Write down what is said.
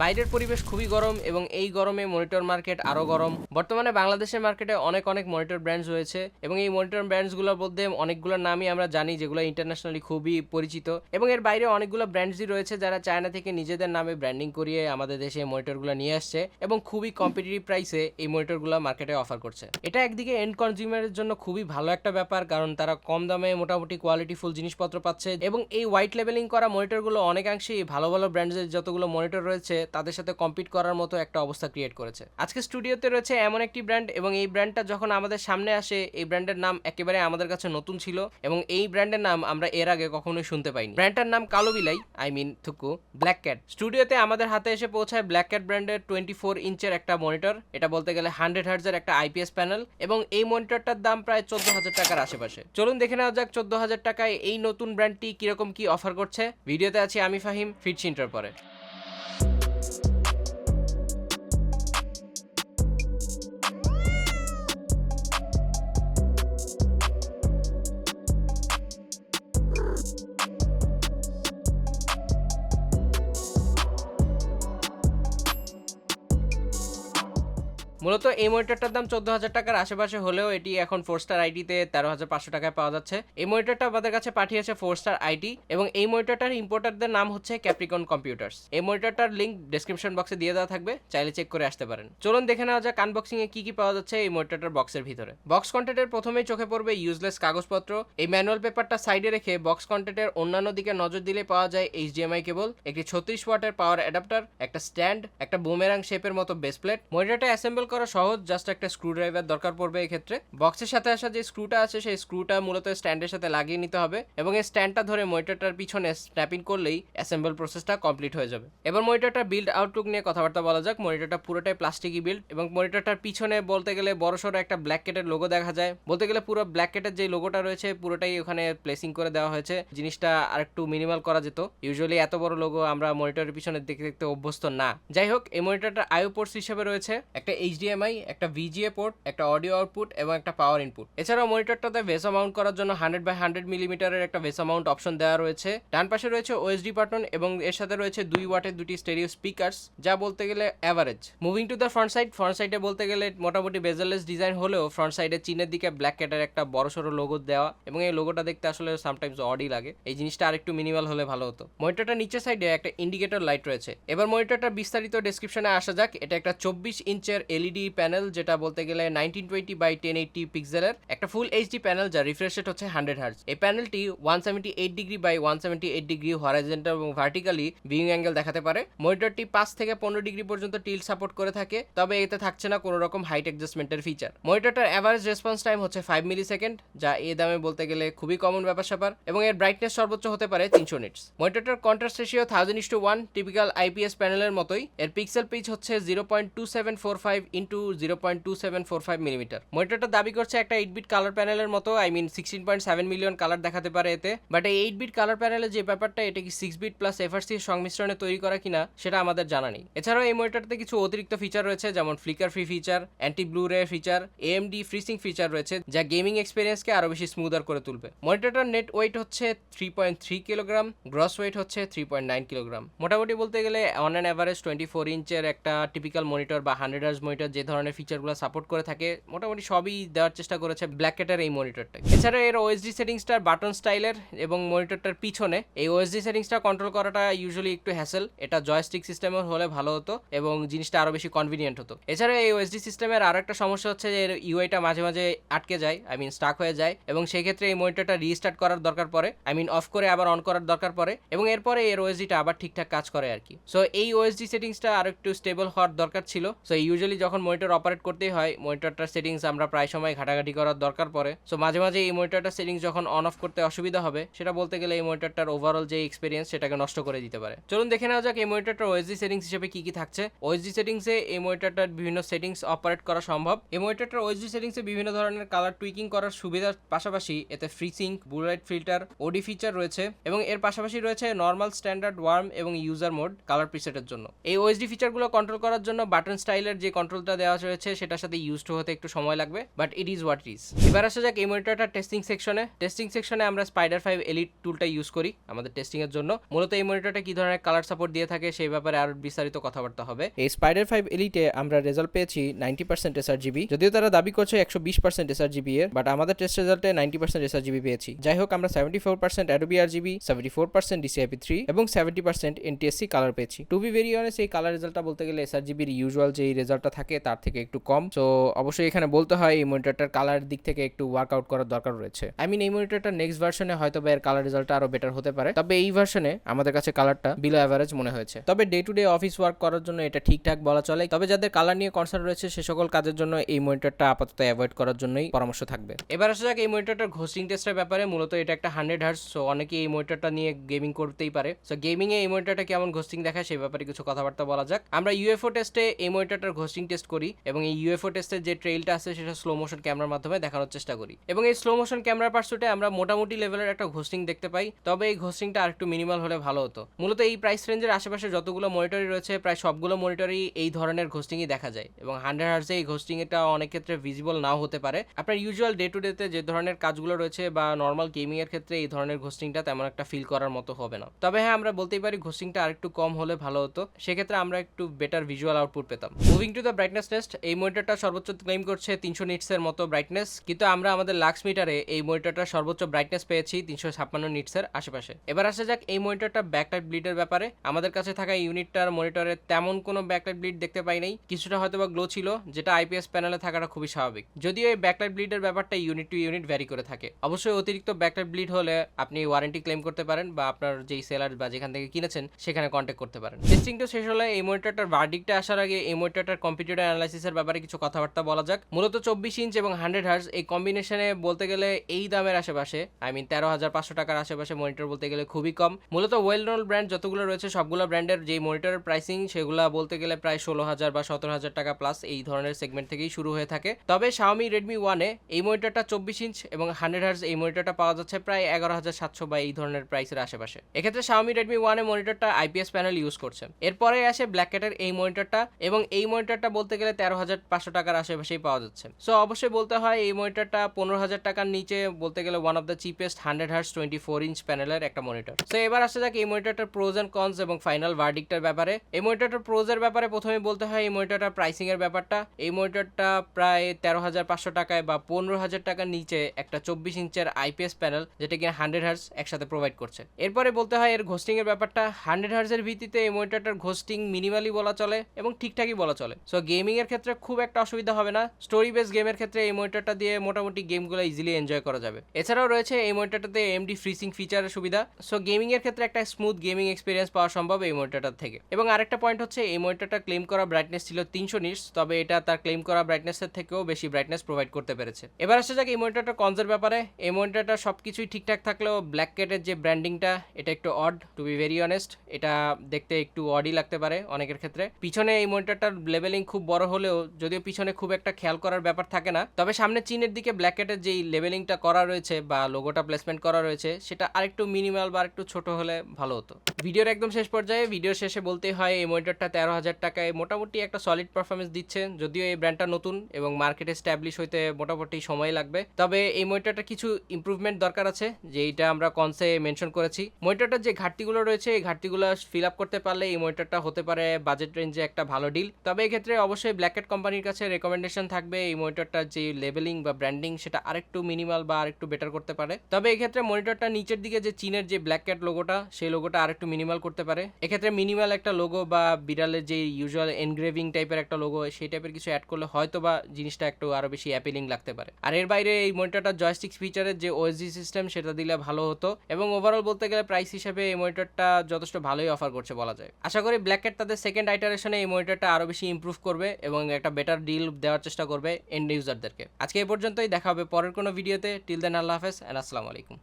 বাইরের পরিবেশ খুবই গরম এবং এই গরমে মনিটর মার্কেট আরও গরম। বর্তমানে বাংলাদেশের মার্কেটে অনেক অনেক মনিটর ব্র্যান্ডস রয়েছে এবং এই মনিটর ব্র্যান্ডসগুলোর মধ্যে অনেকগুলোর নামই আমরা জানি যেগুলো ইন্টারন্যাশনালি খুবই পরিচিত এবং এর বাইরে অনেকগুলো ব্র্যান্ডসই রয়েছে যারা চায়না থেকে নিজেদের নামে ব্র্যান্ডিং করিয়ে আমাদের দেশে এই মনিটরগুলো নিয়ে আসছে এবং খুবই কম্পিটিটিভ প্রাইসে এই মনিটরগুলো মার্কেটে অফার করছে। এটা একদিকে এন্ড কনজিউমারের জন্য খুবই ভালো একটা ব্যাপার কারণ তারা কম দামে মোটামুটি কোয়ালিটিফুল জিনিসপত্র পাচ্ছে এবং এই হোয়াইট লেভেলিং করা মনিটরগুলো অনেকাংশেই ভালো ভালো ব্র্যান্ডের যতগুলো মনিটর রয়েছে তাদের সাথে কম্পিট করার মতো একটা অবস্থা ক্রিয়েট করেছে। আজকে স্টুডিওতে রয়েছে এমন একটি ব্র্যান্ড এবং এই ব্র্যান্ডটা যখন আমাদের সামনে আসে, এই ব্র্যান্ডের নাম একেবারে আমাদের কাছে নতুন ছিল এবং এই ব্র্যান্ডের নাম আমরা এর আগে কখনোই শুনতে পাইনি। ব্র্যান্ডটার নাম কালো বিলাই আই মিন থুকু ব্ল্যাক ক্যাট স্টুডিওতে আমাদের হাতে এসে পৌঁছায় ব্ল্যাক ক্যাট ব্র্যান্ডের টোয়েন্টি ফোর ইঞ্চের একটা মনিটর এটা বলতে গেলে হান্ড্রেড হার্জের একটা আইপিএস প্যানেল এবং এই মনিটরটার দাম প্রায় চোদ্দ হাজার টাকার আশেপাশে। চলুন দেখে নেওয়া যাক চোদ্দ হাজার টাকায় এই নতুন ব্র্যান্ডটি কীরকম কি অফার করছে। ভিডিওতে আছি আমি ফাহিম ফিটস ইন্টার পরে। মূলত এই মনিটরটার দাম চোদ্দ হাজার টাকার আশেপাশে হলেও এটি এখন ফোর স্টার আইটিতে তেরো হাজার পাঁচশো টাকায় পাওয়া যাচ্ছে। এই মনিটরটা আমাদের কাছে পাঠিয়েছে ফোর স্টার আইটি এবং এই মনিটরটার ইম্পোর্টারদের নাম হচ্ছে ক্যাপ্রিকন কম্পিউটার্স এই মনিটরটার লিঙ্ক ডেসক্রিপশন বক্সে দিয়ে দেওয়া থাকবে, চাইলে চেক করে আসতে পারেন। চলুন দেখে নেওয়া যাক আনবক্সিং এ কি কি পাওয়া যাচ্ছে এই মনিটরটার বক্সের ভিতরে। বক্স কন্টেন্টের প্রথমেই চোখে পড়বে ইউজলেস কাগজপত্র। এই ম্যানুয়াল পেপারটা সাইডে রেখে বক্স কন্টেন্টের অন্যান্য দিকে নজর দিলে পাওয়া যায় এইচডিএমআই কেবল একটি ছত্রিশ ওয়াটের পাওয়ার অ্যাডাপ্টার একটা স্ট্যান্ড একটা বুমেরাং শেপের মতো বেস প্লেট মনিটরটা অ্যাসেম্বল করা সহজ জাস্ট একটা স্ক্রু ড্রাইভার দরকার পড়বে এই ক্ষেত্রে বক্সের সাথে আসা যে স্ক্রুটা আছে, সেই স্ক্রুটা মূলত স্ট্যান্ডের সাথে লাগিয়ে নিতে হবে এবং এই স্ট্যান্ডটা ধরে মনিটরটার পিছনে স্ন্যাপিং করলেই অ্যাসেম্বল প্রসেসটা কমপ্লিট হয়ে যাবে। এবার মনিটরটা বিল্ড আউটলুক নিয়ে কথাবার্তা বলা যাক। মনিটরটা পুরোটাই প্লাস্টিকই বিল্ড এবং মনিটরটার পিছনে বলতে গেলে বড় বড়সড় একটা ব্ল্যাক কেটের লোগো দেখা যায়। বলতে গেলে পুরো ব্ল্যাক কেটের যে লোগোটা রয়েছে, পুরোটাই ওখানে প্লেসিং করে দেওয়া হয়েছে। জিনিসটা আরেকটু মিনিমাল করা যেত। ইউজুয়ালি এত বড় লোগো আমরা মনিটরের পিছনে দেখতে দেখতে অভ্যস্ত না। যাই হোক, এই মনিটরটা আইও পোর্টস হিসেবে রয়েছে। একটা এইচডিএমআই একটা ভিজিএ পোর্ট একটা অডিও আউটপুট এবং একটা পাওয়ার ইনপুট এছাড়াও মনিটরটাতে ভেসা মাউন্ট করার জন্য হান্ড্রেড বাই হান্ড্রেড মিলিমিটারের একটা ভেসা মাউন্ট অপশন দেওয়া রয়েছে। ডান পাশে রয়েছে ওএসডি বাটন এবং এর সাথে রয়েছে দুই ওয়াটের দুটি স্টেরিও স্পিকার্স যা বলতে গেলে average moving to the front side front সাইডে বলতে গেলে মোটামুটি বেজারলেস ডিজাইন হলেও ফ্রন্ট সাইডের চিনের দিকে ব্ল্যাক ক্যাটের একটা বড় সড়ো লোগো দেওয়া, এবং এই লোগোটা দেখতে আসলে সামটাইমস অডই লাগে। এই জিনিসটা আরেকটু মিনিমাল হলে ভালো হতো। মনিটরটা নিচের সাইডে একটা ইন্ডিকেটর লাইট রয়েছে। এবার মনিটরটা বিস্তারিত ডেসক্রিপশনে আসা যাক। এটা একটা চব্বিশ ইঞ্চের এলইডি প্যানেল, যেটা বলতে গেলে nineteen twenty by ten eighty পিক্সেলের একটা ফুল এইচডি প্যানেল যার রিফ্রেশ রেট হচ্ছে হান্ড্রেড হার্জ এই প্যানেলটি one seventy eight degree by one seventy eight degree horizontal এবং ভার্টিক্যালি ভিউইং অ্যাঙ্গেল দেখাতে পারে। মনিটরটি পাঁচ থেকে পনেরো ডিগ্রি পর্যন্ত টিল সাপোর্ট করে থাকে, তবে এতে থাকছে না কোনো রকম হাইট অ্যাডজাস্টমেন্টের ফিচার মনিটরটার অ্যাভারেজ রেসপন্স টাইম হচ্ছে ফাইভ মিলি সেকেন্ড যা এ দামে বলতে গেলে খুবই কমন ব্যাপার স্যাপার এবং এর ব্রাইটনেস সর্বোচ্চ হতে পারে তিনশো nits মনিটরটার contrast ratio thousand is to one typical IPS প্যানেলের মতোই। এর পিক্সেল পিচ হচ্ছে zero point two seven four five into zero point two seven four five millimetre মনিটরটা দাবি করছে একটা এইট বিট কালার প্যানেলের মতো I mean sixteen point seven million colour দেখাতে পারে এতে। বাট এই এইট বিট কালার প্যানেলের যে ব্যাপারটা, এটা কি সিক্স বিট প্লাস এফআরসির সংমিশ্রণে তৈরি করা কিনা, সেটা আমাদের জানা নেই। এছাড়াও এই মনিটরটাতে কিছু অতিরিক্ত ফিচার রয়েছে, যেমন flicker free feature anti blue ray feature AMD FreeSync feature রয়েছে, যা গেমিং এক্সপিরিয়েন্সকে আরও বেশি স্মুদার করে তুলবে। মনিটরটার নেট ওয়েট হচ্ছে three point three kilogram gross weight হচ্ছে থ্রি পয়েন্ট নাইন কিলোগ্রাম মোটামুটি বলতে গেলে on an average twenty four ইঞ্চের একটা টিপিক্যাল মনিটর বা হান্ড্রেড আর্স মনিটর যে ধরনের ফিচারগুলো সাপোর্ট করে থাকে, মোটামুটি সবই দেওয়ার চেষ্টা করেছে ব্ল্যাকেটের এই মনিটরটা এছাড়া এর ওএসডি সেটিংসটার বাটন স্টাইলের এবং মনিটরটার পিছনে এই ওএসডি সেটিংসটা কন্ট্রোল করাটা ইউজুয়ালি একটু হ্যাসেল এটা জয়স্টিক সিস্টেমের হলে ভালো হতো এবং জিনিসটা আরও বেশি কনভিনিয়েন্ট হতো। এছাড়া এই ওএসডি সিস্টেমের আরও একটা সমস্যা হচ্ছে যে এর ইউআইটা মাঝে মাঝে আটকে যায় আই মিন স্টাক হয়ে যায় এবং সেই ক্ষেত্রে এই মনিটরটা রিস্টার্ট করার দরকার পড়ে আই মিন অফ করে আবার অন করার দরকার পড়ে এবং এরপরে এর ওএসডিটা আবার ঠিকঠাক কাজ করে আর কি। সো এই ওএসডি সেটিংসটা আরও একটু স্টেবল হওয়ার দরকার ছিল। সো ইউজুয়ালি যখন মনিটর অপারেট করতেই হয়। মনিটরটার সেটিংস আমরা প্রায় সময় ঘাটাঘাটি করার দরকার পড়ে। সো মাঝে মাঝে এই মনিটরটার সেটিংস যখন অন অফ করতে অসুবিধা হবে, সেটা বলতে গেলে এই মনিটরটার ওভারঅল যে এক্সপিরিয়েন্স সেটাকে নষ্ট করে দিতে পারে। চলুন দেখে নেওয়া যাক এই মনিটরটার ওএসডি সেটিংস হিসেবে কি কি থাকছে। ওএসডি সেটিংসে এই মনিটরটার বিভিন্ন সেটিংস অপারেট করা সম্ভব। এই মনিটরটার ওএসডি সেটিংসে বিভিন্ন ধরনের কালার টুইকিং করার সুবিধার পাশাপাশি এতে ফ্রিসিং ব্লুলাইট ফিল্টার ওডি ফিচার রয়েছে এবং এর পাশাপাশি রয়েছে নর্মাল স্ট্যান্ডার্ড ওয়ার্ম এবং ইউজার মোড কালার প্রিসেটের জন্য। এই ওএসডি ফিচারগুলো কন্ট্রোল করার জন্য বাটন স্টাইলের যে কন্ট্রোল বেজেলটা দেওয়া রয়েছে, সেটার সাথে ইউজ ইউজড হতে একটু সময় লাগবে but it is what it এবার আসা যাক এই মনিটরটা টেস্টিং সেকশনে টেস্টিং সেকশনে আমরা স্পাইডার ফাইভ এলিট টুলটা ইউজ করি আমাদের টেস্টিং এর জন্য। মূলত এই মনিটরটা কি ধরনের কালার সাপোর্ট দিয়ে থাকে সেই ব্যাপারে আরও বিস্তারিত কথাবার্তা হবে। এই স্পাইডার ফাইভ এলিটে আমরা রেজাল্ট পেয়েছি নাইনটি পার্সেন্ট এসআর জিবি যদিও তারা দাবি করছে একশো বিশ পার্সেন্ট এসআর জিবি এর বাট আমাদের টেস্ট রেজাল্টে নাইনটি পার্সেন্ট এসআর জিবি পেয়েছি। যাই হোক, আমরা seventy four percent Adobe RGB seventy four percent DCIP three এবং সেভেন্টি পার্সেন্ট এনটিএসসি কালার পেয়েছি। টু বি ভেরি অনেস্ট এই কালার রেজাল্টটা বলতে গেলে এসআর জিবির ইউজুয়াল যে রেজাল্টটা থাকে তার থেকে একটু কম। সো অবশ্যই এখানে বলতে হয়, এই মনিটরটার কালার দিক থেকে একটু ওয়ার্কআউট করার দরকার রয়েছে। আই মিন এই মনিটরটার নেক্সট ভার্সনে হয়তো বা এর কালার রেজাল্টটা আরও বেটার হতে পারে। তবে এই ভার্সনে আমাদের কাছে কালারটা বিলো অ্যাভারেজ মনে হয়েছে। তবে day to day office work করার জন্য এটা ঠিকঠাক বলা চলে। তবে যাদের কালার নিয়ে কনসার্ন রয়েছে, সে সকল কাজের জন্য এই মনিটরটা আপাতত অ্যাভয়েড করার জন্যই পরামর্শ থাকবে। এবার আসা যাক, এই মনিটরটার ঘোস্টিং টেস্টের ব্যাপারে। মূলত এটা একটা হান্ড্রেড হার্স সো অনেকে এই মনিটরটা নিয়ে গেমিং করতেই পারে। সো গেমিং এ এই মনিটরটা কেমন ঘোস্টিং দেখায় সেই ব্যাপারে কিছু কথাবার্তা বলা যাক। আমরা ইউএফও টেস্টে এই মনিটরটার ঘোস্টিং টেস্ট করি এবং এই ইউএফও টেস্টের যে ট্রেইলটা আছে সেটা স্লো মোশন ক্যামেরার মাধ্যমে দেখানোর চেষ্টা করি। এবং এই স্লো মোশন ক্যামেরার পার্সুটে আমরা মোটামুটি লেভেলের একটা ঘোস্টিং দেখতে পাই, তবে এই ঘোস্টিংটা আরেকটু মিনিমাল হলে ভালো হতো। মূলত এই প্রাইস রেঞ্জের আশেপাশে যতগুলো মনিটরই রয়েছে, প্রায় সবগুলো মনিটরই এই ধরনের ঘোস্টিংই দেখা যায়। এবং হান্ড্রেড হার্সে এই ঘোস্টিং এটা অনেক ক্ষেত্রে ভিজিবল নাও হতে পারে। আপনার ইউজুয়াল ডে টু ডেতে যে ধরনের কাজগুলো রয়েছে বা নর্মাল গেমিং এর ক্ষেত্রে এই ধরনের ঘোস্টিংটা তেমন একটা ফিল করার মতো হবে না। তবে হ্যাঁ আমরা বলতেই পারি ঘোস্টিংটা আরেকটু কম হলে ভালো হতো। সেক্ষেত্রে আমরা একটু বেটার ভিজুয়াল আউটপুট পেতাম। Moving to the brightness test এই মনিটরটা সর্বোচ্চ ক্লেম করছে তিনশো নিটসের মতো ব্রাইটনেস কিন্তু আমরা আমাদের লাক্স মিটারে এই মনিটরটা সর্বোচ্চ ব্রাইটনেস পেয়েছি তিনশো ছাপ্পান্ন নিটসের আশেপাশে। এবার আসা যাক এই মনিটরটা ব্যাকলাইট ব্লিডের ব্যাপারে। আমাদের কাছে থাকা ইউনিটটার মনিটরে তেমন কোনো ব্যাকলাইট ব্লিড দেখতে পাই নাই। কিছুটা হয়তো বা গ্লো ছিল, যেটা আইপিএস প্যানেলে থাকাটা খুবই স্বাভাবিক। যদিও এই ব্যাকলাইট ব্লিডের ব্যাপারটা ইউনিট টু ইউনিট ভ্যারি করে থাকে। অবশ্যই অতিরিক্ত ব্যাকলাইট ব্লিড হলে আপনি ওয়ারেন্টি ক্লেম করতে পারেন বা আপনার যেই সেলার বা যেখান থেকে কিনেছেন, সেখানে কন্ট্যাক্ট করতে পারেন। টেস্টিংটা শেষ হলে এই মনিটরটার ভার্ডিকটা আসার আগে এই মনিটরটার কম্পিউটার অ্যানালাইসিসের ব্যাপারে কিছু কথাবার্তা বলা যাক। মূলত চব্বিশ ইঞ্চ এবং হান্ড্রেড হার্স এই কম্বিনেশনে বলতে গেলে এই দামের আশেপাশে আই মিন তেরো হাজার পাঁচশো টাকার আশেপাশে মনিটর বলতে গেলে খুবই কম। মূলত ওয়েল নোন ব্র্যান্ড যতগুলো রয়েছে, সবগুলো ব্র্যান্ডের যে মনিটরের প্রাইসিং সেগুলো বলতে গেলে প্রায় ষোলো হাজার বা সতেরো হাজার টাকা প্লাস এই ধরনের সেগমেন্ট থেকেই শুরু হয়ে থাকে। তবে শাওমি রেডমি ওয়ানে এই মনিটরটা চব্বিশ ইঞ্চ এবং হান্ড্রেড হার্স এই মনিটরটা পাওয়া যাচ্ছে প্রায় এগারো হাজার সাতশো বা এই ধরনের প্রাইসের আশেপাশে। এক্ষেত্রে শাওমি রেডমি ওয়ানে মনিটরটা আইপিএস প্যানেল ইউজ করছে। এরপরে আসে ব্ল্যাক ক্যাটের এই মনিটরটা এবং এই মনিটরটা বলতে গেলে তেরো হাজার পাঁচশো টাকার আশেপাশেই পাওয়া যাচ্ছে। সো অবশ্যই বলতে হয়, এই মনিটরটা পনেরো হাজার টাকার নিচে বলতে গেলে one of the cheapest hundred hertz twenty four inch প্যানেলের একটা মনিটর সো এবার আসা যাক এই মনিটরটার প্রোজ অ্যান্ড কনস এবং ফাইনাল ভার্ডিক্টের ব্যাপারে। এই মনিটরটার প্রোজের ব্যাপারে প্রথমে বলতে হয়, এই মনিটরটার প্রাইসিং এর ব্যাপারটা। এই মনিটরটা প্রায় তেরো হাজার পাঁচশো টাকায় বা পনেরো হাজার টাকার নিচে একটা চব্বিশ ইঞ্চের আইপিএস প্যানেল যেটা কিনা হান্ড্রেড হার্স একসাথে প্রোভাইড করছে। এরপরে বলতে হয়, এর ঘোস্টিং এর ব্যাপারটা। হান্ড্রেড হার্সের ভিত্তিতে এই মনিটরটার ঘোস্টিং মিনিমালি বলা চলে এবং ঠিকঠাকই বলা চলে। সো গেমিং এর ক্ষেত্রে খুব একটা অসুবিধা হবে না। স্টোরি বেস গেমের ক্ষেত্রে এই মনিটরটা দিয়ে মোটামুটি গেমগুলো ইজিলি এনজয় করা যাবে। এছাড়াও রয়েছে এই মনিটরটাতে এমডি ফ্রিসিং ফিচারের সুবিধা। সো গেমিং এর ক্ষেত্রে একটা স্মুথ গেমিং এক্সপিরিয়েন্স পাওয়া সম্ভব এই মনিটরটার থেকে। এবং আরেকটা পয়েন্ট হচ্ছে, এই মনিটরটা ক্লেম করা ব্রাইটনেস ছিল তিনশো নিটস তবে এটা তার ক্লেম করা ব্রাইটনেসের থেকেও বেশি ব্রাইটনেস প্রোভাইড করতে পেরেছে। এবার আসা যাক এই মনিটরটা কনজের ব্যাপারে। এই মনিটরটা সবকিছুই ঠিকঠাক থাকলেও ব্ল্যাক ক্যাটের যে ব্র্যান্ডিংটা এটা একটু odd to be very honest এটা দেখতে একটু অডই লাগতে পারে অনেকের ক্ষেত্রে। পিছনে এই মনিটরটার লেভেলিং খুব বড় হলেও যদিও পিছনে খুব একটা খেয়াল করার ব্যাপার থাকে না, তবে সামনে চীনের দিকে ব্ল্যাক ক্যাটের যেই লেভেলিংটা করা রয়েছে বা লোগোটা প্লেসমেন্ট করা রয়েছে, সেটা আরেকটু মিনিমাল বা আরেকটু ছোট হলে ভালো হতো। ভিডিওর একদম শেষ পর্যায়ে, ভিডিও শেষে বলতে হয়, এই মনিটরটা তেরো হাজার টাকায় মোটামুটি একটা সলিড পারফরমেন্স দিচ্ছে, যদিও এই ব্র্যান্ডটা নতুন এবং মার্কেটে স্ট্যাবলিশ হইতে মোটামুটি সময় লাগবে। তবে এই মনিটরটা কিছু ইমপ্রুভমেন্ট দরকার আছে যে এইটা আমরা কনসে মেনশন করেছি। মনিটরটার যে ঘাটতিগুলো রয়েছে, এই ঘাটতিগুলো ফিল আপ করতে পারলে এই মনিটরটা হতে পারে বাজেট রেঞ্জে একটা ভালো ডিল তবে এক্ষেত্রে অবশ্যই ব্ল্যাকেট কোম্পানির কাছে রেকমেন্ডেশন থাকবে। এই মনিটরটার যে লেভেলিং বা ব্র্যান্ডিং সেটা আরেকটু মিনিমাল বা আরেকটু বেটার করতে পারে। তবে এক্ষেত্রে মনিটরটা নিচের দিকে যে চীনের যে ব্ল্যাক লোগোটা সেই লোগোটা আরেকটু মিনিমাল করতে পারে। এক্ষেত্রে মিনিমাল একটা লোগো বা বিড়ালের যে ইউজুয়াল এনগ্রেভিং টাইপের একটা লোগো সেই টাইপের কিছু অ্যাড করলে হয়তো বা জিনিসটা একটু আরও বেশি অ্যাপিলিং লাগতে পারে। আর এর বাইরে এই মনিটরটা জয়স্টিক ফিচারের যে ওএসজি সিস্টেম সেটা দিলে ভালো হতো। এবং ওভারঅল বলতে গেলে প্রাইস হিসেবে এই মনিটরটা যথেষ্ট ভালোই অফার করছে বলা যায়। আশা করি ব্ল্যাক তাদের সেকেন্ড আইটারেশনে এই মনিটরটা আরও বেশি ইম্প্রুভ করবে। এবং একটা বেটার ডিল দেওয়ার চেষ্টা করবে এন্ড ইউজারদেরকে আজকে এই পর্যন্তই, দেখা হবে পরের কোনো ভিডিওতে টিল দেন আল্লাহ হাফেজ অ্যান্ড আসসালামু আলাইকুম।